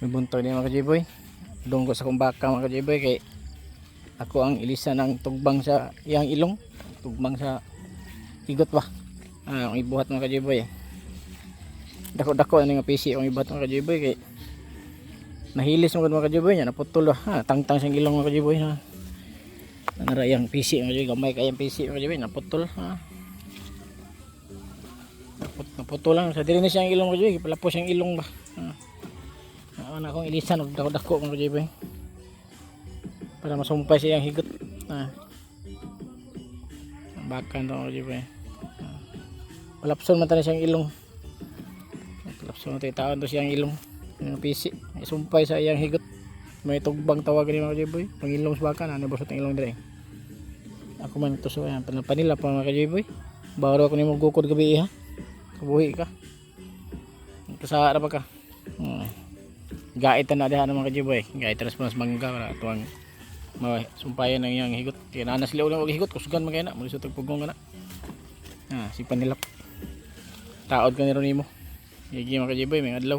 May buntog din mga kajiboy. Doon ko sa kumbaka mga kajiboy kay ako ang ilisa ng tugbang sa iyang ilong. Tugbang sa higot ba. Ah, ang ibuhat mga kajiboy. Dako-dako ano nga PC ang ibuhat mga kajiboy kay nahilis mo mga kajiboy niya naputol. Ha, tangtang siyang ilong mga kajiboy ha. Nara yang PC mga kajiboy gamay kayang PC mga kajiboy naputol ha. Naput, naputol lang sa diri na siyang ilong mga kajiboy palapos siyang ilong ba. Ha. Ako na akong ilisan og dako-dako mga kajiboy. Para masumpay siya ang higot. Ang Bakan to mga kajiboy. Ha. Palapson man siyang ilong. Palapson man taon to siyang ilong. Yung PC. Isumpay sa iyang higot. May tugbang tawag ni mga kajiboy. Pangilong sa bakan. Ano bosot ang ilong dire. Ako man ito so yan. Panila pa mga kajiboy. Bawaro ako ni mo gukod gabi ha. Kabuhi ka. Kasara pa ka. Gaitan na diha ng mga kajiboy. Gaitan na sa mangga para tuwang masumpayan ng iyang higot. Kaya nanas sila ulang higot. Kusugan man kayo na. Muli sa tagpugong ka na. Ah, si panilap. Taod ka ni Ronimo. Gigi mga kajiboy. May adlaw.